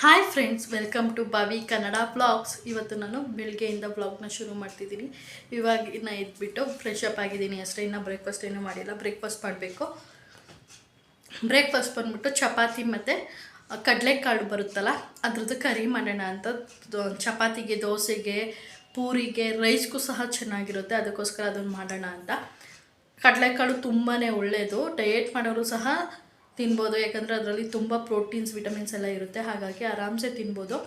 Hi friends welcome to ಬಾವಿ Kannada blogs ಇವತ್ತು ನಾನು ಬೆಳಗ್ಗೆಯಿಂದ ಬ್ಲಾಗ್ನ ಶುರು ಮಾಡ್ತಿದ್ದೀನಿ. ಇವಾಗ ಇನ್ನು ಎದ್ಬಿಟ್ಟು ಫ್ರೆಶ್ ಅಪ್ ಆಗಿದ್ದೀನಿ. ಅಷ್ಟೇ ಇನ್ನು ಬ್ರೇಕ್ಫಾಸ್ಟ್ ಏನೂ ಮಾಡಿಲ್ಲ. ಬ್ರೇಕ್ಫಾಸ್ಟ್ ಮಾಡಬೇಕು. ಬ್ರೇಕ್ಫಾಸ್ಟ್ ಬಂದ್ಬಿಟ್ಟು ಚಪಾತಿ ಮತ್ತು ಕಡಲೆಕಾಳು ಬರುತ್ತಲ್ಲ, ಅದ್ರದ್ದು ಕರಿ ಮಾಡೋಣ ಅಂತ. ಚಪಾತಿಗೆ ದೋಸೆಗೆ, ಪೂರಿಗೆ ರೈಸ್ಗೂ ಸಹ ಚೆನ್ನಾಗಿರುತ್ತೆ. ಅದಕ್ಕೋಸ್ಕರ ಅದನ್ನು ಮಾಡೋಣ ಅಂತ. ಕಡಲೆಕಾಳು ತುಂಬಾ ಒಳ್ಳೆಯದು ಡಯೆಟ್ ಮಾಡೋರು ಸಹ ತಿನ್ಬೋದು, ಯಾಕಂದರೆ ಅದರಲ್ಲಿ ತುಂಬ ಪ್ರೋಟೀನ್ಸ್, ವಿಟಮಿನ್ಸ್ ಎಲ್ಲ ಇರುತ್ತೆ. ಹಾಗಾಗಿ ಆರಾಮ್ಸೆ ತಿನ್ಬೋದು.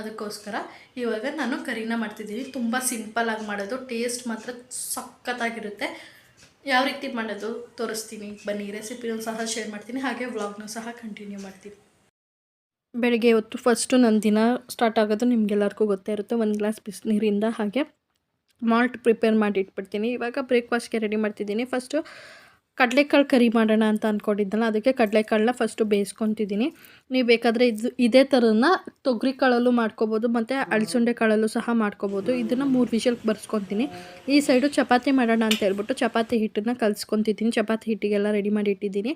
ಅದಕ್ಕೋಸ್ಕರ ಇವಾಗ ನಾನು ಕರಿನ ಮಾಡ್ತಿದ್ದೀನಿ. ತುಂಬ ಸಿಂಪಲ್ಲಾಗಿ ಮಾಡೋದು. ಟೇಸ್ಟ್ ಮಾತ್ರ ಸಖತ್ತಾಗಿರುತ್ತೆ. ಯಾವ ರೀತಿ ಮಾಡೋದು ತೋರಿಸ್ತೀನಿ. ಬನ್ನಿ, ರೆಸಿಪಿನೂ ಸಹ ಶೇರ್ ಮಾಡ್ತೀನಿ. ಹಾಗೆ ವ್ಲಾಗ್ನೂ ಸಹ ಕಂಟಿನ್ಯೂ ಮಾಡ್ತೀನಿ. ಬೆಳಗ್ಗೆ ಹೊತ್ತು ಫಸ್ಟು ನನ್ನ ದಿನ ಸ್ಟಾರ್ಟ್ ಆಗೋದು ನಿಮಗೆಲ್ಲರಿಗೂ ಗೊತ್ತೇ ಇರುತ್ತೆ. ಒಂದು ಗ್ಲಾಸ್ ಬಿಸಿನೀರಿಂದ ಹಾಗೆ ಮಾಲ್ಟ್ ಪ್ರಿಪೇರ್ ಮಾಡಿ ಇಟ್ಬಿಡ್ತೀನಿ. ಇವಾಗ ಬ್ರೇಕ್ಫಾಸ್ಟ್ಗೆ ರೆಡಿ ಮಾಡ್ತಿದ್ದೀನಿ. ಫಸ್ಟು ಕಡಲೆಕಾಳು ಕರಿ ಮಾಡೋಣ ಅಂತ ಅಂದ್ಕೊಂಡಿದ್ದಲ್ಲ ಅದಕ್ಕೆ ಕಡಲೆಕಾಳನ್ನ ಫಸ್ಟು ಬೇಯಿಸ್ಕೊತಿದ್ದೀನಿ. ನೀವು ಬೇಕಾದರೆ ಇದು, ಇದೇ ಥರನ ತೊಗರಿ ಕಾಳಲ್ಲೂ ಮಾಡ್ಕೋಬೋದು, ಮತ್ತು ಅಳಸುಂಡೆ ಕಾಳಲ್ಲೂ ಸಹ ಮಾಡ್ಕೋಬೋದು. ಇದನ್ನು ಮೂರು ವಿಷಲ್ಗೆ ಬರ್ಸ್ಕೊತೀನಿ. ಈ ಸೈಡು ಚಪಾತಿ ಮಾಡೋಣ ಅಂತ ಹೇಳ್ಬಿಟ್ಟು ಚಪಾತಿ ಹಿಟ್ಟನ್ನು ಕಲಿಸ್ಕೊತಿದ್ದೀನಿ. ಚಪಾತಿ ಹಿಟ್ಟಿಗೆಲ್ಲ ರೆಡಿ ಮಾಡಿ ಇಟ್ಟಿದ್ದೀನಿ.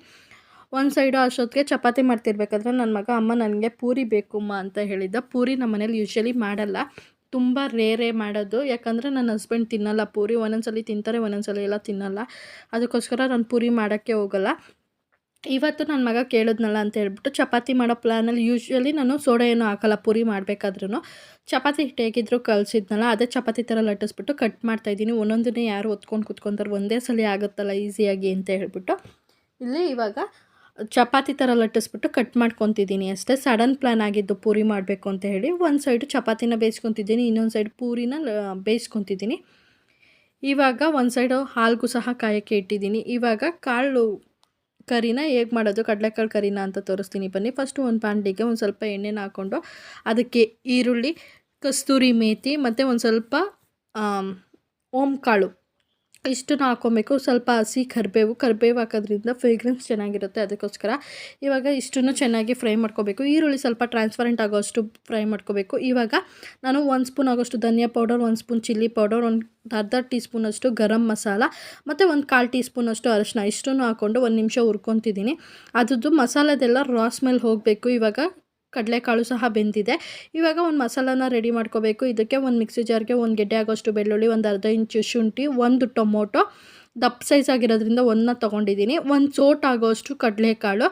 ಒಂದು ಸೈಡು ಅಷ್ಟೊತ್ತಿಗೆ ಚಪಾತಿ ಮಾಡ್ತಿರ್ಬೇಕಾದ್ರೆ ನನ್ನ ಮಗ, ಅಮ್ಮ, ನನಗೆ ಪೂರಿ ಬೇಕುಮ್ಮ ಅಂತ ಹೇಳಿದ್ದ. ಪೂರಿ ನಮ್ಮ ಮನೇಲಿ ಯೂಶ್ವಲಿ ಮಾಡಲ್ಲ. ತುಂಬ ರೇರೇ ಮಾಡೋದು. ಯಾಕಂದರೆ ನನ್ನ ಹಸ್ಬೆಂಡ್ ತಿನ್ನಲ್ಲ. ಪೂರಿ ಒಂದೊಂದ್ಸಲಿ ತಿಂತಾರೆ, ಒಂದೊಂದ್ಸಲಿ ಎಲ್ಲ ತಿನ್ನಲ್ಲ. ಅದಕ್ಕೋಸ್ಕರ ನಾನು ಪೂರಿ ಮಾಡೋಕ್ಕೆ ಹೋಗಲ್ಲ. ಇವತ್ತು ನನ್ನ ಮಗ ಕೇಳಿದ್ನಲ್ಲ ಅಂತ ಹೇಳ್ಬಿಟ್ಟು ಚಪಾತಿ ಮಾಡೋ ಪ್ಲ್ಯಾನಲ್ಲಿ ಯೂಶ್ವಲಿ ನಾನು ಸೋಡಾ ಏನೂ ಹಾಕಲ್ಲ, ಪೂರಿ ಮಾಡಬೇಕಾದ್ರೂ ಚಪಾತಿ ಹಿಟ್ಟು ಹೇಗಿದ್ರು ಕಲಿಸಿದ್ನಲ್ಲ ಅದೇ ಚಪಾತಿ ಥರ ಲಟ್ಟಿಸ್ಬಿಟ್ಟು ಕಟ್ ಮಾಡ್ತಾಯಿದ್ದೀನಿ ಒಂದೊಂದನ್ನೇ ಯಾರು ಹೊತ್ಕೊಂಡು ಕುತ್ಕೊತಾರೆ ಒಂದೇ ಸಲ ಆಗುತ್ತಲ್ಲ ಈಸಿಯಾಗಿ ಅಂತ ಹೇಳ್ಬಿಟ್ಟು. ಇಲ್ಲಿ ಇವಾಗ ಚಪಾತಿ ಥರ ಲಟ್ಟಿಸ್ಬಿಟ್ಟು ಕಟ್ ಮಾಡ್ಕೊತಿದ್ದೀನಿ ಅಷ್ಟೇ. ಸಡನ್ ಪ್ಲ್ಯಾನ್ ಆಗಿದ್ದು ಪೂರಿ ಮಾಡಬೇಕು ಅಂತ ಹೇಳಿ ಒಂದು ಸೈಡು ಚಪಾತಿನ ಬೇಯಿಸ್ಕೊತಿದ್ದೀನಿ, ಇನ್ನೊಂದು ಸೈಡ್ ಪೂರಿನ ಬೇಯಿಸ್ಕೊತಿದ್ದೀನಿ. ಇವಾಗ ಒಂದು ಸೈಡು ಹಾಲ್ಗೂ ಸಹ ಕಾಯೋಕ್ಕೆ ಇಟ್ಟಿದ್ದೀನಿ. ಇವಾಗ ಕಾಳು ಕರಿನ ಹೇಗೆ ಮಾಡೋದು, ಕಡಲೆಕಾಳು ಕರಿನ ಅಂತ ತೋರಿಸ್ತೀನಿ ಬನ್ನಿ. ಫಸ್ಟು ಒಂದು ಪಾಂಡಿಗೆ ಒಂದು ಸ್ವಲ್ಪ ಎಣ್ಣೆನ ಹಾಕ್ಕೊಂಡು ಅದಕ್ಕೆ ಈರುಳ್ಳಿ, ಕಸ್ತೂರಿ ಮೇತಿ ಮತ್ತು ಒಂದು ಸ್ವಲ್ಪ ಓಂ ಕಾಳು ಇಷ್ಟನ್ನು ಹಾಕ್ಕೊಬೇಕು ಸ್ವಲ್ಪ ಹಸಿ ಕರಿಬೇವು ಕರಿಬೇವು ಹಾಕೋದ್ರಿಂದ ಫ್ರೇಗ್ರೆನ್ಸ್ ಚೆನ್ನಾಗಿರುತ್ತೆ ಅದಕ್ಕೋಸ್ಕರ. ಇವಾಗ ಇಷ್ಟನ್ನು ಚೆನ್ನಾಗಿ ಫ್ರೈ ಮಾಡ್ಕೋಬೇಕು. ಈರುಳ್ಳಿ ಸ್ವಲ್ಪ ಟ್ರಾನ್ಸ್ಪರೆಂಟ್ ಆಗೋಷ್ಟು ಫ್ರೈ ಮಾಡ್ಕೋಬೇಕು. ಇವಾಗ ನಾನು ಒಂದು ಸ್ಪೂನ್ ಆಗೋಷ್ಟು ಧನಿಯಾ ಪೌಡರ್ ಒಂದು ಸ್ಪೂನ್ ಚಿಲ್ಲಿ ಪೌಡರ್ ಒಂದು ಅರ್ಧ ಟೀ ಸ್ಪೂನಷ್ಟು ಗರಂ ಮಸಾಲ ಮತ್ತು ಒಂದು ಕಾಲು ಟೀ ಸ್ಪೂನಷ್ಟು ಅರಶಿನ ಇಷ್ಟನ್ನು ಹಾಕ್ಕೊಂಡು ಒಂದು ನಿಮಿಷ ಹುರ್ಕೊತಿದ್ದೀನಿ. ಅದ್ರದ್ದು ಮಸಾಲದೆಲ್ಲ ರಾ ಸ್ಮೆಲ್ ಹೋಗಬೇಕು. ಇವಾಗ ಕಡಲೆಕಾಳು ಸಹ ಬೆಂದಿದೆ. ಇವಾಗ ಒಂದು ಮಸಾಲಾನ ರೆಡಿ ಮಾಡ್ಕೋಬೇಕು. ಇದಕ್ಕೆ ಒಂದು ಮಿಕ್ಸಿ ಜಾರ್ಗೆ ಒಂದು ಗೆಡ್ಡೆ ಆಗೋಷ್ಟು ಬೆಳ್ಳುಳ್ಳಿ, ಒಂದು ಅರ್ಧ ಇಂಚು ಶುಂಠಿ, ಒಂದು ಟೊಮೊಟೊ. ದಪ್ಪ ಸೈಜ್ ಆಗಿರೋದ್ರಿಂದ ಒಂದನ್ನ ತೊಗೊಂಡಿದ್ದೀನಿ. ಒಂದು ಸೋಟ್ ಆಗೋಷ್ಟು ಕಡಲೆಕಾಳು.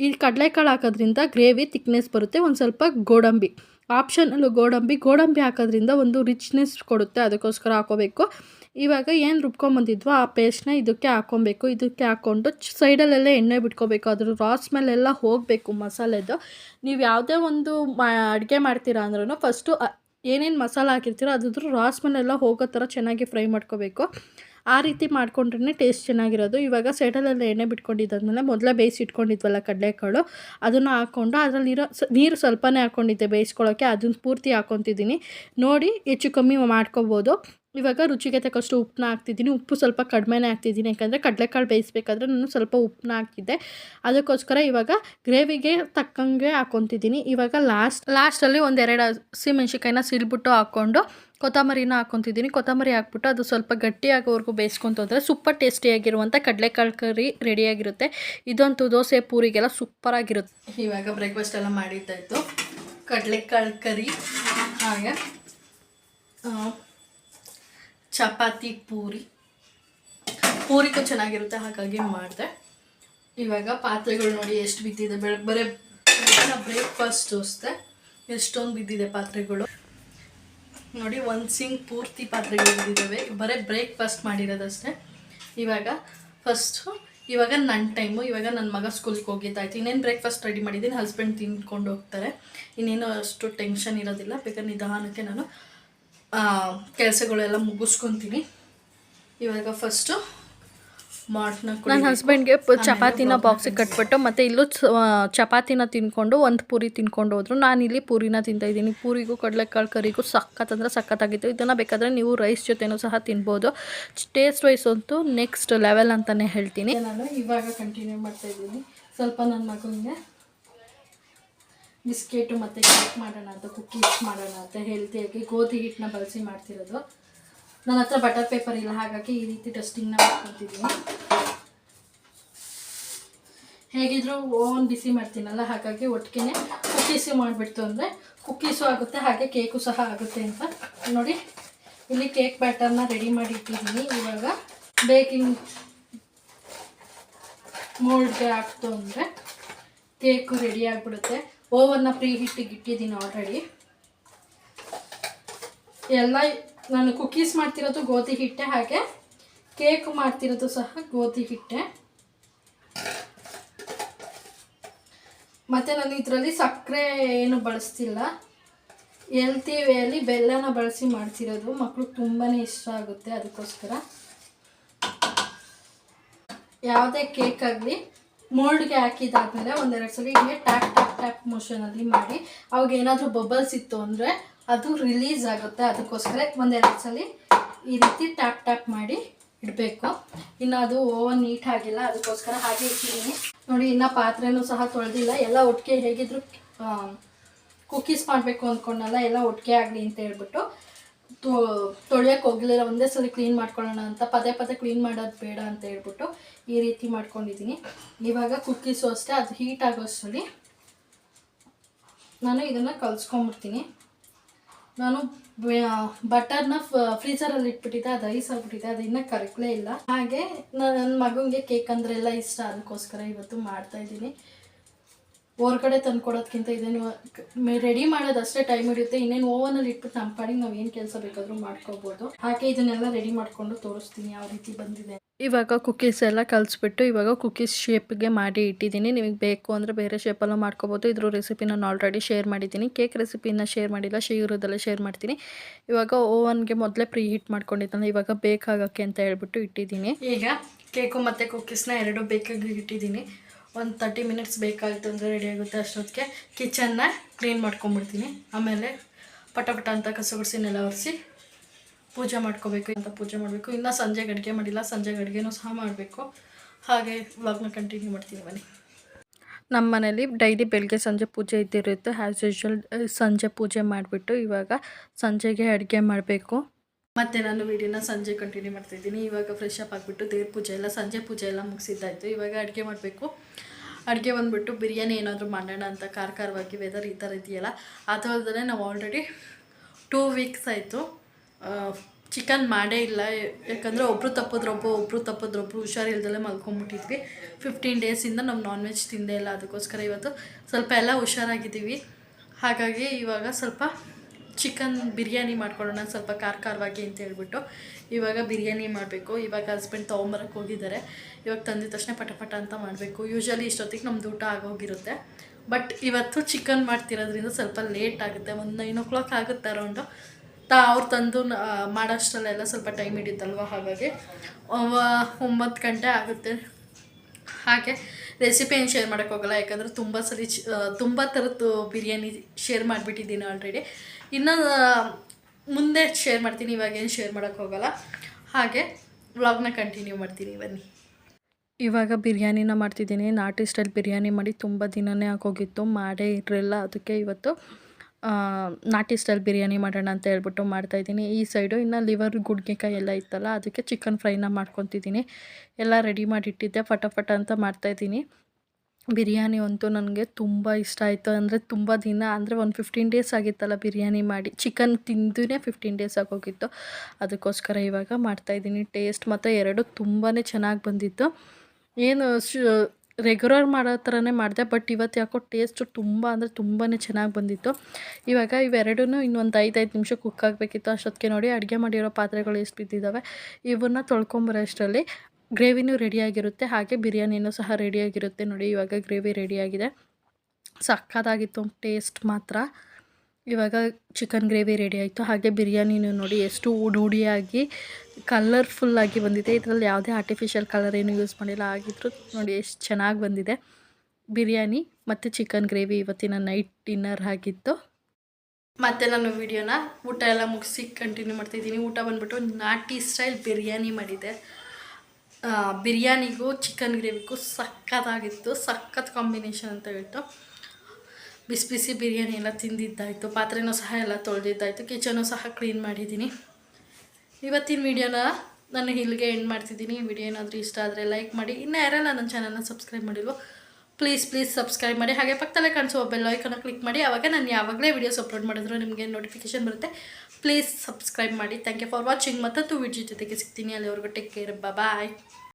ಈ ಕಡಲೆಕಾಳು ಹಾಕೋದ್ರಿಂದ ಗ್ರೇವಿ ತಿಕ್ನೆಸ್ ಬರುತ್ತೆ. ಒಂದು ಸ್ವಲ್ಪ ಗೋಡಂಬಿ. ಆಪ್ಷನಲ್ಲು ಗೋಡಂಬಿ ಗೋಡಂಬಿ ಹಾಕೋದ್ರಿಂದ ಒಂದು ರಿಚ್ನೆಸ್ ಕೊಡುತ್ತೆ, ಅದಕ್ಕೋಸ್ಕರ ಹಾಕೋಬೇಕು. ಇವಾಗ ಏನು ರುಬ್ಕೊಂಬಂದಿದ್ವೋ ಆ ಪೇಸ್ಟ್ನ ಇದಕ್ಕೆ ಹಾಕ್ಕೊಬೇಕು. ಇದಕ್ಕೆ ಹಾಕ್ಕೊಂಡು ಸೈಡಲ್ಲೆಲ್ಲ ಎಣ್ಣೆ ಬಿಟ್ಕೋಬೇಕು. ಅದ್ರ ರಾ ಸ್ಮೆಲ್ಲೆಲ್ಲ ಹೋಗಬೇಕು ಮಸಾಲೆದು. ನೀವು ಯಾವುದೇ ಒಂದು ಮಾ, ಅಡುಗೆ ಮಾಡ್ತೀರಾ ಅಂದ್ರೂ ಫಸ್ಟು ಏನೇನು ಮಸಾಲೆ ಹಾಕಿರ್ತೀರೋ ಅದ್ರ ರಾ ಸ್ಮೆಲ್ಲೆಲ್ಲ ಹೋಗೋ ಥರ ಚೆನ್ನಾಗಿ ಫ್ರೈ ಮಾಡ್ಕೋಬೇಕು. ಆ ರೀತಿ ಮಾಡ್ಕೊಂಡ್ರೆ ಟೇಸ್ಟ್ ಚೆನ್ನಾಗಿರೋದು. ಇವಾಗ ಸೈಡಲ್ಲೆಲ್ಲ ಎಣ್ಣೆ ಬಿಟ್ಕೊಂಡಿದ್ದಾದ್ಮೇಲೆ ಮೊದಲೇ ಬೇಯಿಸಿ ಇಟ್ಕೊಂಡಿದ್ವಲ್ಲ ಕಡಲೆಕಾಳು, ಅದನ್ನು ಹಾಕ್ಕೊಂಡು ಅದರಲ್ಲಿರೋ ನೀರು ಸ್ವಲ್ಪನೇ ಹಾಕ್ಕೊಂಡಿದ್ದೆ ಬೇಯಿಸ್ಕೊಳ್ಳೋಕ್ಕೆ ಅದನ್ನು ಪೂರ್ತಿ ಹಾಕ್ಕೊತಿದ್ದೀನಿ ನೋಡಿ ಹೆಚ್ಚು ಕಮ್ಮಿ ಮಾಡ್ಕೊಬೋದು. ಇವಾಗ ರುಚಿಗೆ ತಕ್ಕಷ್ಟು ಉಪ್ಪನ್ನ ಹಾಕ್ತಿದ್ದೀನಿ. ಉಪ್ಪು ಸ್ವಲ್ಪ ಕಡಿಮೆನೇ ಹಾಕ್ತಿದ್ದೀನಿ. ಯಾಕಂದರೆ ಕಡಲೆಕಾಳು ಬೇಯಿಸ್ಬೇಕಾದ್ರೆ ನಾನು ಸ್ವಲ್ಪ ಉಪ್ಪನ್ನ ಹಾಕಿದ್ದೆ ಅದಕ್ಕೋಸ್ಕರ ಇವಾಗ ಗ್ರೇವಿಗೆ ತಕ್ಕಂಗೆ ಹಾಕ್ಕೊತಿದ್ದೀನಿ ಇವಾಗ ಲಾಸ್ಟ್, ಲಾಸ್ಟಲ್ಲಿ ಒಂದೆರಡು ಹಸಿಮೆಣ್ಸಿಕಾಯಿನ ಸಿಡ್ಬಿಟ್ಟು ಹಾಕ್ಕೊಂಡು ಕೊತ್ತಂಬರಿನ ಹಾಕ್ಕೊತಿದ್ದೀನಿ ಕೊತ್ತಂಬರಿ ಹಾಕ್ಬಿಟ್ಟು ಅದು ಸ್ವಲ್ಪ ಗಟ್ಟಿಯಾಗೋವರೆಗೂ ಬೇಯಿಸ್ಕೊಂತಂದ್ರೆ ಸೂಪರ್ ಟೇಸ್ಟಿಯಾಗಿರುವಂಥ ಕಡಲೆಕಾಳು ಕರಿ ರೆಡಿಯಾಗಿರುತ್ತೆ. ಇದಂತೂ ದೋಸೆ ಪೂರಿಗೆಲ್ಲ ಸೂಪರಾಗಿರುತ್ತೆ. ಇವಾಗ ಬ್ರೇಕ್ಫಾಸ್ಟ್ ಎಲ್ಲ ಮಾಡಿದ್ದಾಯಿತು. ಕಡಲೆಕಾಳು ಕರಿ. ಹಾಗೆ ಚಪಾತಿ ಪೂರಿ. ಪೂರಿಗೂ ಚೆನ್ನಾಗಿರುತ್ತೆ, ಹಾಗಾಗಿ ಮಾಡಿದೆ. ಇವಾಗ ಪಾತ್ರೆಗಳು ನೋಡಿ ಎಷ್ಟು ಬಿದ್ದಿದೆ. ಬೆಳ, ಬರೀ ಬ್ರೇಕ್ಫಾಸ್ಟ್ ಅಷ್ಟೆ ಎಷ್ಟೊಂದು ಬಿದ್ದಿದೆ ಪಾತ್ರೆಗಳು. ನೋಡಿ, ಒಂದು ಸಿಂಗ್ ಪೂರ್ತಿ ಪಾತ್ರೆಗಳು ಬಿದ್ದಿದ್ದಾವೆ ಬರೀ ಬ್ರೇಕ್ಫಾಸ್ಟ್ ಮಾಡಿರೋದಷ್ಟೇ. ಇವಾಗ ಫಸ್ಟು ಇವಾಗ ನನ್ನ ಟೈಮು ಇವಾಗ ನನ್ನ ಮಗ ಸ್ಕೂಲ್ಗೆ ಹೋಗಿದ್ದಾಯ್ತು ಇನ್ನೇನು ಬ್ರೇಕ್ಫಾಸ್ಟ್ ರೆಡಿ ಮಾಡಿದ್ದೀನಿ. ಹಸ್ಬೆಂಡ್ ತಿನ್ಕೊಂಡು ಹೋಗ್ತಾರೆ. ಇನ್ನೇನು ಅಷ್ಟು ಟೆನ್ಷನ್ ಇರೋದಿಲ್ಲ. ಬೇಕಾದ್ರೆ ನಿಧಾನಕ್ಕೆ ನಾನು ಕೆಲಸಗಳೆಲ್ಲ ಮುಗಿಸ್ಕೊತೀನಿ. ಇವಾಗ ಫಸ್ಟು ನನ್ನ ಹಸ್ಬೆಂಡ್ಗೆ ಚಪಾತಿನ ಬಾಕ್ಸಿಗೆ ಕಟ್ಬಿಟ್ಟು ಮತ್ತು ಇಲ್ಲೂ ಚಪಾತಿನ ತಿನ್ಕೊಂಡು ಒಂದು ಪೂರಿ ತಿನ್ಕೊಂಡು ಹೋದ್ರು. ನಾನು ಇಲ್ಲಿ ಪೂರಿನ ತಿಂತಾಯಿದ್ದೀನಿ ಪೂರಿಗೂ ಕಡಲೆಕಾಳು ಕರಿಗೂ ಸಖತ್ ಅಂದರೆ ಸಖತ್ತಾಗಿತ್ತು. ಇದನ್ನು ಬೇಕಾದರೆ ನೀವು ರೈಸ್ ಜೊತೆನೂ ಸಹ ತಿನ್ಬೋದು. ಟೇಸ್ಟ್ ವೈಸ್ ಅಂತೂ ನೆಕ್ಸ್ಟ್ ಲೆವೆಲ್ ಅಂತಲೇ ಹೇಳ್ತೀನಿ. ನಾನು ಇವಾಗ ಕಂಟಿನ್ಯೂ ಮಾಡ್ತಾ ಇದ್ದೀನಿ. ಸ್ವಲ್ಪ ನನ್ನ ಮಗನಿಗೆ ಬಿಸ್ಕೆಟು ಮತ್ತು ಕೇಕ್ ಮಾಡೋಣ ಅಂತ ಕುಕ್ಕೀಸ್ ಮಾಡೋಣ ಅಂತ ಹೆಲ್ತಿಯಾಗಿ ಗೋಧಿ ಹಿಟ್ಟನ್ನ ಬಳಸಿ ಮಾಡ್ತಿರೋದು. ನನ್ನ ಹತ್ರ ಬಟರ್ ಪೇಪರ್ ಇಲ್ಲ, ಹಾಗಾಗಿ ಈ ರೀತಿ ಡಸ್ಟಿಂಗ್ನ ಮಾಡ್ಕೊತಿದ್ದೀನಿ. ಹೇಗಿದ್ರು ಓನ್ ಬಿಸಿ ಮಾಡ್ತೀನಲ್ಲ, ಹಾಗಾಗಿ ಒಟ್ಟಿಗೆ ಕುಕ್ಕೀಸು ಮಾಡಿಬಿಡ್ತು ಅಂದರೆ ಕುಕ್ಕೀಸು ಆಗುತ್ತೆ, ಹಾಗೆ ಕೇಕು ಸಹ ಆಗುತ್ತೆ ಅಂತ ನೋಡಿ. ಇಲ್ಲಿ ಕೇಕ್ ಬ್ಯಾಟರ್ನ ರೆಡಿ ಮಾಡಿ ಇಟ್ಟಿದ್ದೀನಿ. ಇವಾಗ ಬೇಕಿಂಗ್ ಮೋಲ್ಡ್ಗೆ ಹಾಕ್ತು ಅಂದರೆ ಕೇಕು ರೆಡಿ ಆಗಿಬಿಡುತ್ತೆ. ಓವನ್ನ ಪ್ರೀ ಹಿಟ್ಟಿಗೆ ಇಟ್ಟಿದ್ದೀನಿ ಆಲ್ರೆಡಿ ಎಲ್ಲ ನಾನು ಕುಕ್ಕೀಸ್ ಮಾಡ್ತಿರೋದು ಗೋಧಿ ಹಿಟ್ಟೆ ಹಾಗೆ ಕೇಕ್ ಮಾಡ್ತಿರೋದು ಸಹ ಗೋಧಿ ಹಿಟ್ಟೆ. ಮತ್ತು ನಾನು ಇದರಲ್ಲಿ ಸಕ್ಕರೆ ಏನು ಬಳಸ್ತಿಲ್ಲ. ಎಲ್ತಿ ವೇಯಲ್ಲಿ ಬೆಲ್ಲನ ಬಳಸಿ ಮಾಡ್ತಿರೋದು. ಮಕ್ಕಳು ತುಂಬಾ ಇಷ್ಟ ಆಗುತ್ತೆ ಅದಕ್ಕೋಸ್ಕರ. ಯಾವುದೇ ಕೇಕ್ ಆಗಲಿ ಮೋಲ್ಡ್ಗೆ ಹಾಕಿದಾದ್ಮೇಲೆ ಒಂದೆರಡು ಸಲ ಹಿಂಗೆ ಟ್ಯಾಪ್ ಟ್ಯಾಪ್ ಟ್ಯಾಪ್ ಮೋಷನಲ್ಲಿ ಮಾಡಿ ಅವಾಗ ಏನಾದರೂ ಬಬಲ್ಸ್ ಇತ್ತು ಅಂದರೆ ಅದು ರಿಲೀಸ್ ಆಗುತ್ತೆ. ಅದಕ್ಕೋಸ್ಕರ ಒಂದೆರಡು ಸಲ ಈ ರೀತಿ ಟ್ಯಾಪ್ ಟ್ಯಾಪ್ ಮಾಡಿ ಇಡಬೇಕು. ಇನ್ನು ಅದು ಓವನ್ ನೀಟ್ ಆಗಿಲ್ಲ, ಅದಕ್ಕೋಸ್ಕರ ಹಾಗೆ ಇಟ್ಟಿದ್ದೀನಿ. ನೋಡಿ, ಇನ್ನು ಪಾತ್ರೆನೂ ಸಹ ತೊಳೆದಿಲ್ಲ. ಎಲ್ಲ ಒಟ್ಟಿಗೆ ಹೇಗಿದ್ರು ಕುಕ್ಕೀಸ್ ಮಾಡಬೇಕು ಅಂದ್ಕೊಂಡಲ್ಲ ಎಲ್ಲ ಒಟ್ಟಿಗೆ ಆಗಲಿ ಅಂತ ಹೇಳ್ಬಿಟ್ಟು ತೊಳೆಯೋಕೆ ಹೋಗಲಿಲ್ಲ, ಒಂದೇ ಸಲ ಕ್ಲೀನ್ ಮಾಡ್ಕೊಳ್ಳೋಣ ಅಂತ, ಪದೇ ಪದೇ ಕ್ಲೀನ್ ಮಾಡೋದು ಬೇಡ ಅಂತ ಹೇಳ್ಬಿಟ್ಟು ಈ ರೀತಿ ಮಾಡ್ಕೊಂಡಿದ್ದೀನಿ. ಇವಾಗ ಕುಕ್ಕೀಸು ಅಷ್ಟೇ, ಅದು ಹೀಟ್ ಆಗೋಷ್ಟರಲ್ಲಿ ನಾನು ಇದನ್ನು ಕಲಿಸ್ಕೊಂಬಿಡ್ತೀನಿ. ನಾನು ಬಟರ್ನ ಫ್ರೀಜರಲ್ಲಿ ಇಟ್ಬಿಟ್ಟಿದ್ದೆ, ಅದು ಐಸ್ ಆಗ್ಬಿಟ್ಟಿದೆ, ಅದು ಇನ್ನೂ ಕರಕಲೇ ಇಲ್ಲ. ಹಾಗೆ ನಾನು ನನ್ನ ಮಗನಿಗೆ ಕೇಕ್ ಅಂದರೆ ಎಲ್ಲ ಇಷ್ಟ, ಅದಕ್ಕೋಸ್ಕರ ಇವತ್ತು ಮಾಡ್ತಾ ಇದ್ದೀನಿ. ಹೊರ್ಗಡೆ ತಂದು ಕೊಡೋದಕ್ಕಿಂತ ಇದನ್ನು ರೆಡಿ ಮಾಡೋದು ಅಷ್ಟೇ ಟೈಮ್ ಹಿಡಿಯುತ್ತೆ. ಇನ್ನೇನು ಓವನಲ್ಲಿ ಇಟ್ಟು ನಮ್ಮ ಮಾಡಿ ನಾವು ಏನು ಕೆಲಸ ಬೇಕಾದರೂ ಮಾಡ್ಕೋಬೋದು. ಹಾಗೆ ಇದನ್ನೆಲ್ಲ ರೆಡಿ ಮಾಡಿಕೊಂಡು ತೋರಿಸ್ತೀನಿ ಯಾವ ರೀತಿ ಬಂದಿದೆ. ಇವಾಗ ಕುಕೀಸ್ ಎಲ್ಲ ಕಲಿಸ್ಬಿಟ್ಟು ಇವಾಗ ಕುಕ್ಕೀಸ್ ಶೇಪ್ಗೆ ಮಾಡಿ ಇಟ್ಟಿದ್ದೀನಿ. ನಿಮಗೆ ಬೇಕು ಅಂದರೆ ಬೇರೆ ಶೇಪಲ್ಲೂ ಮಾಡ್ಕೋಬೋದು. ಇದ್ರ ರೆಸಿಪಿ ನಾನು ಆಲ್ರೆಡಿ ಶೇರ್ ಮಾಡಿದ್ದೀನಿ. ಕೇಕ್ ರೆಸಿಪಿನ ಶೇರ್ ಮಾಡಿಲ್ಲ ಶೀಘ್ರದಲ್ಲೇ ಶೇರ್ ಮಾಡ್ತೀನಿ. ಇವಾಗ ಓವನ್ಗೆ ಮೊದಲೇ ಪ್ರೀ ಹೀಟ್ ಮಾಡ್ಕೊಂಡಿದ್ದಲ್ಲ ಇವಾಗ ಬೇಕಾಗಕ್ಕೆ ಅಂತ ಹೇಳ್ಬಿಟ್ಟು ಇಟ್ಟಿದ್ದೀನಿ. ಈಗ ಕೇಕು ಮತ್ತು ಕುಕ್ಕೀಸ್ನ ಎರಡು ಬೇಕಾಗಿ ಇಟ್ಟಿದ್ದೀನಿ. ಒಂದು ತರ್ಟಿ ಮಿನಿಟ್ಸ್ ಬೇಕಾಯಿತು ಅಂದರೆ ರೆಡಿ ಆಗುತ್ತೆ ಅಷ್ಟೊತ್ತಿಗೆ. ಕಿಚನ್ನ ಕ್ಲೀನ್ ಮಾಡ್ಕೊಂಬಿಡ್ತೀನಿ ಆಮೇಲೆ ಪಟ ಪಟ ಅಂತ ನೆಲ ಒರೆಸಿ ಪೂಜೆ ಮಾಡ್ಕೋಬೇಕು ಅಂತ ಪೂಜೆ ಮಾಡಬೇಕು. ಇನ್ನೂ ಸಂಜೆಗೆ ಅಡುಗೆ ಮಾಡಿಲ್ಲ, ಸಂಜೆಗೆ ಅಡುಗೆನೂ ಸಹ ಮಾಡಬೇಕು. ಹಾಗೆ ವ್ಲಾಗ್ನ ಕಂಟಿನ್ಯೂ ಮಾಡ್ತೀನಿ ಬನ್ನಿ ನಮ್ಮ ಮನೇಲಿ ಡೈಲಿ ಬೆಳಗ್ಗೆ ಸಂಜೆ ಪೂಜೆ ಇದ್ದಿರುತ್ತೆ. ಆ್ಯಸ್ ಯೂಶ್ವಲ್ ಸಂಜೆ ಪೂಜೆ ಮಾಡಿಬಿಟ್ಟು ಇವಾಗ ಸಂಜೆಗೆ ಅಡುಗೆ ಮಾಡಬೇಕು. ಮತ್ತೆ ನಾನು ವಿಡಿಯೋನ ಸಂಜೆ ಕಂಟಿನ್ಯೂ ಮಾಡ್ತಾಯಿದ್ದೀನಿ ಇವಾಗ ಫ್ರೆಶ್ ಅಪ್ ಆಗಿಬಿಟ್ಟು ದೇವ್ರ ಪೂಜೆ ಎಲ್ಲ ಸಂಜೆ ಪೂಜೆ ಎಲ್ಲ ಮುಗಿಸಿದ್ದಾಯಿತು. ಇವಾಗ ಅಡುಗೆ ಮಾಡಬೇಕು. ಅಡುಗೆ ಬಂದುಬಿಟ್ಟು ಬಿರಿಯಾನಿ ಏನಾದರೂ ಮಾಡೋಣ ಅಂತ ಖಾರ ಖಾರವಾಗಿ ವೆದರ್ ಈ ಥರ ಇದೆಯಲ್ಲ ಅದು ನಾವು ಆಲ್ರೆಡಿ ಟೂ ವೀಕ್ಸ್ ಆಯಿತು. ಚಿಕನ್ ಮಾಡೇ ಇಲ್ಲ. ಯಾಕಂದರೆ ಒಬ್ಬರು ತಪ್ಪಿದ್ರೊಬ್ಬ ಒಬ್ಬರು ತಪ್ಪದ್ರೊಬ್ಬರು ಹುಷಾರಿಲ್ದಲ್ಲೇ ಮಲ್ಕೊಂಬಿಟ್ಟಿದ್ವಿ ಫಿಫ್ಟೀನ್ ಡೇಸಿಂದ ನಾವು ನಾನ್ ವೆಜ್ ತಿಂದೇ ಇಲ್ಲ. ಅದಕ್ಕೋಸ್ಕರ ಇವತ್ತು ಸ್ವಲ್ಪ ಎಲ್ಲ ಹುಷಾರಾಗಿದ್ದೀವಿ. ಹಾಗಾಗಿ ಇವಾಗ ಸ್ವಲ್ಪ ಚಿಕನ್ ಬಿರಿಯಾನಿ ಮಾಡ್ಕೊಳ್ಳೋಣ ಸ್ವಲ್ಪ ಖಾರ ಖಾರವಾಗಿ ಅಂತ ಹೇಳ್ಬಿಟ್ಟು ಇವಾಗ ಬಿರಿಯಾನಿ ಮಾಡಬೇಕು. ಇವಾಗ ಹಸ್ಬೆಂಡ್ ತೊಗೊಂಬರಕ್ಕೆ ಹೋಗಿದ್ದಾರೆ. ಇವಾಗ ತಂದಿದ ತಕ್ಷಣ ಪಟ ಪಟ ಅಂತ ಮಾಡಬೇಕು. ಯೂಶ್ವಲಿ ಇಷ್ಟೊತ್ತಿಗೆ ನಮ್ದು ಊಟ ಆಗೋಗಿರುತ್ತೆ ಬಟ್ ಇವತ್ತು ಚಿಕನ್ ಮಾಡ್ತಿರೋದ್ರಿಂದ ಸ್ವಲ್ಪ ಲೇಟ್ ಆಗುತ್ತೆ. ಒಂದು ನೈನ್ ಓ ಕ್ಲಾಕ್ ಆಗುತ್ತೆ ಅರೌಂಡು ತಾ, ಅವ್ರು ತಂದು ಮಾಡೋಷ್ಟರಲ್ಲೆಲ್ಲ ಸ್ವಲ್ಪ ಟೈಮ್ ಹಿಡಿಯುತ್ತಲ್ವ ಹಾಗಾಗಿ? ಒಂಬತ್ತು ಗಂಟೆ ಆಗುತ್ತೆ. ಹಾಗೆ ರೆಸಿಪಿ ಏನು ಶೇರ್ ಮಾಡೋಕ್ಕೆ ಹೋಗಲ್ಲ, ಯಾಕಂದರೆ ತುಂಬ ಚಿ ತುಂಬ ಥರದ್ದು ಬಿರಿಯಾನಿ ಶೇರ್ ಮಾಡಿಬಿಟ್ಟಿದ್ದೀನಿ ಆಲ್ರೆಡಿ ಇನ್ನು ಮುಂದೆ ಶೇರ್ ಮಾಡ್ತೀನಿ, ಇವಾಗ ಏನು ಶೇರ್ ಮಾಡೋಕ್ಕೆ ಹೋಗಲ್ಲ. ಹಾಗೆ ವ್ಲಾಗ್ನ ಕಂಟಿನ್ಯೂ ಮಾಡ್ತೀನಿ, ಬನ್ನಿ. ಇವಾಗ ಬಿರಿಯಾನಿನ ಮಾಡ್ತಿದ್ದೀನಿ. ನಾಟಿ ಸ್ಟೈಲ್ ಬಿರಿಯಾನಿ ಮಾಡಿ ತುಂಬ ದಿನವೇ ಆಗೋಗಿತ್ತು, ಮಾಡೇ ಇರಲಿಲ್ಲ, ಅದಕ್ಕೆ ಇವತ್ತು ನಾಟಿ ಸ್ಟೈಲ್ ಬಿರಿಯಾನಿ ಮಾಡೋಣ ಅಂತ ಹೇಳ್ಬಿಟ್ಟು ಮಾಡ್ತಾಯಿದ್ದೀನಿ ಈ ಸೈಡು ಇನ್ನು ಲಿವರ್ ಗುಡ್ಗೆಕಾಯಿ ಎಲ್ಲ ಇತ್ತಲ್ಲ, ಅದಕ್ಕೆ ಚಿಕನ್ ಫ್ರೈನ ಮಾಡ್ಕೊತಿದ್ದೀನಿ. ಎಲ್ಲ ರೆಡಿ ಮಾಡಿಟ್ಟಿದ್ದೆ, ಫಟಾಫಟ ಅಂತ ಮಾಡ್ತಾಯಿದ್ದೀನಿ ಬಿರಿಯಾನಿ ಅಂತೂ ನನಗೆ ತುಂಬ ಇಷ್ಟ ಆಯಿತು. ಅಂದರೆ ತುಂಬ ದಿನ, ಅಂದರೆ ಒಂದು ಫಿಫ್ಟೀನ್ ಡೇಸ್ ಆಗಿತ್ತಲ್ಲ ಬಿರಿಯಾನಿ ಮಾಡಿ. ಚಿಕನ್ ತಿಂದೇ ಫಿಫ್ಟೀನ್ ಡೇಸ್ ಆಗೋಗಿತ್ತು. ಅದಕ್ಕೋಸ್ಕರ ಇವಾಗ ಮಾಡ್ತಾಯಿದ್ದೀನಿ ಟೇಸ್ಟ್ ಮತ್ತು ಎರಡು ತುಂಬಾ ಚೆನ್ನಾಗಿ ಬಂದಿತ್ತು. ಏನು ರೆಗ್ಯುಲರ್ ಮಾಡೋ ಥರನೇ ಮಾಡಿದೆ, ಬಟ್ ಇವತ್ತು ಯಾಕೋ ಟೇಸ್ಟು ತುಂಬ ಅಂದರೆ ತುಂಬಾ ಚೆನ್ನಾಗಿ ಬಂದಿತ್ತು. ಇವಾಗ ಇವೆರಡೂ ಇನ್ನೊಂದು ಐದೈದು ಐದು ನಿಮಿಷ ಕುಕ್ ಆಗಬೇಕಿತ್ತು. ಅಷ್ಟೊತ್ತಿಗೆ ನೋಡಿ ಅಡುಗೆ ಮಾಡಿರೋ ಪಾತ್ರೆಗಳು ಎಷ್ಟು ಬಿದ್ದಿದ್ದಾವೆ ಇವನ್ನ ತೊಳ್ಕೊಂಬರೋ ಅಷ್ಟರಲ್ಲಿ ಗ್ರೇವಿನೂ ರೆಡಿಯಾಗಿರುತ್ತೆ ಹಾಗೆ ಬಿರಿಯಾನಿನೂ ಸಹ ರೆಡಿಯಾಗಿರುತ್ತೆ ನೋಡಿ ಇವಾಗ ಗ್ರೇವಿ ರೆಡಿಯಾಗಿದೆ ಸಕ್ಕತ್ತಾಗಿತ್ತು ಟೇಸ್ಟ್ ಮಾತ್ರ. ಇವಾಗ ಚಿಕನ್ ಗ್ರೇವಿ ರೆಡಿ ಆಯಿತು. ಹಾಗೆ ಬಿರಿಯಾನಿನೂ ನೋಡಿ ಎಷ್ಟು ಉಡುಡಿಯಾಗಿ ಕಲರ್ಫುಲ್ಲಾಗಿ ಬಂದಿದೆ. ಇದರಲ್ಲಿ ಯಾವುದೇ ಆರ್ಟಿಫಿಷಿಯಲ್ ಕಲರ್ ಏನು ಯೂಸ್ ಮಾಡಿಲ್ಲ. ಆಗಿದ್ರು ನೋಡಿ ಎಷ್ಟು ಚೆನ್ನಾಗಿ ಬಂದಿದೆ. ಬಿರಿಯಾನಿ ಮತ್ತು ಚಿಕನ್ ಗ್ರೇವಿ ಇವತ್ತಿನ ನೈಟ್ ಡಿನ್ನರ್ ಆಗಿತ್ತು. ಮತ್ತು ನಾನು ವಿಡಿಯೋನ ಊಟ ಎಲ್ಲ ಮುಗಿಸಿ ಕಂಟಿನ್ಯೂ ಮಾಡ್ತಾಯಿದ್ದೀನಿ ಊಟ ಬಂದ್ಬಿಟ್ಟು ನಾಟಿ ಸ್ಟೈಲ್ ಬಿರಿಯಾನಿ ಮಾಡಿದೆ. ಬಿರಿಯಾನಿಗೂ ಚಿಕನ್ ಗ್ರೇವಿಗೂ ಸಖತ್ತಾಗಿತ್ತು. ಸಖತ್ ಕಾಂಬಿನೇಷನ್ ಅಂತ ಹೇಳ್ತು. ಬಿಸಿ ಬಿಸಿ ಬಿರಿಯಾನಿ ಎಲ್ಲ ತಿಂದಿದ್ದಾಯಿತು, ಪಾತ್ರೆನೂ ಸಹ ಎಲ್ಲ ತೊಳೆದಿದ್ದಾಯಿತು ಕಿಚನು ಸಹ ಕ್ಲೀನ್ ಮಾಡಿದ್ದೀನಿ. ಇವತ್ತಿನ ವಿಡಿಯೋನ ನಾನು ಇಲ್ಲಿಗೆ ಎಂಡ್ ಮಾಡ್ತಿದ್ದೀನಿ. ವಿಡಿಯೋ ಏನಾದರೂ ಇಷ್ಟ ಆದರೆ ಲೈಕ್ ಮಾಡಿ. ಇನ್ನೂ ಯಾರೆಲ್ಲ ನನ್ನ ಚಾನಲ್ನ ಸಬ್ಸ್ಕ್ರೈಬ್ ಮಾಡಿಲ್ವೋ ಪ್ಲೀಸ್ ಪ್ಲೀಸ್ ಸಬ್ಸ್ಕ್ರೈಬ್ ಮಾಡಿ. ಹಾಗೆ ಪಕ್ಕದಲ್ಲೇ ಕಾಣಿಸುವ ಬೆಲ್ ಐಕನ್ನ ಕ್ಲಿಕ್ ಮಾಡಿ. ಆವಾಗ ನಾನು ಯಾವಾಗಲೇ ವೀಡಿಯೋಸ್ ಅಪ್ಲೋಡ್ ಮಾಡಿದ್ರು ನಿಮಗೆ ನೋಟಿಫಿಕೇಶನ್ ಬರುತ್ತೆ. ಪ್ಲೀಸ್ ಸಬ್ಸ್ಕ್ರೈಬ್ ಮಾಡಿ. ಥ್ಯಾಂಕ್ ಯು ಫಾರ್ ವಾಚಿಂಗ್ ಮತ್ತೊಂದು ವಿಡಿಯೋ ಜೊತೆಗೆ ಸಿಗ್ತೀನಿ. ಅಲ್ಲಿವರೆಗೂ ಟೇಕ್ ಕೇರ್ ಬಾಯ್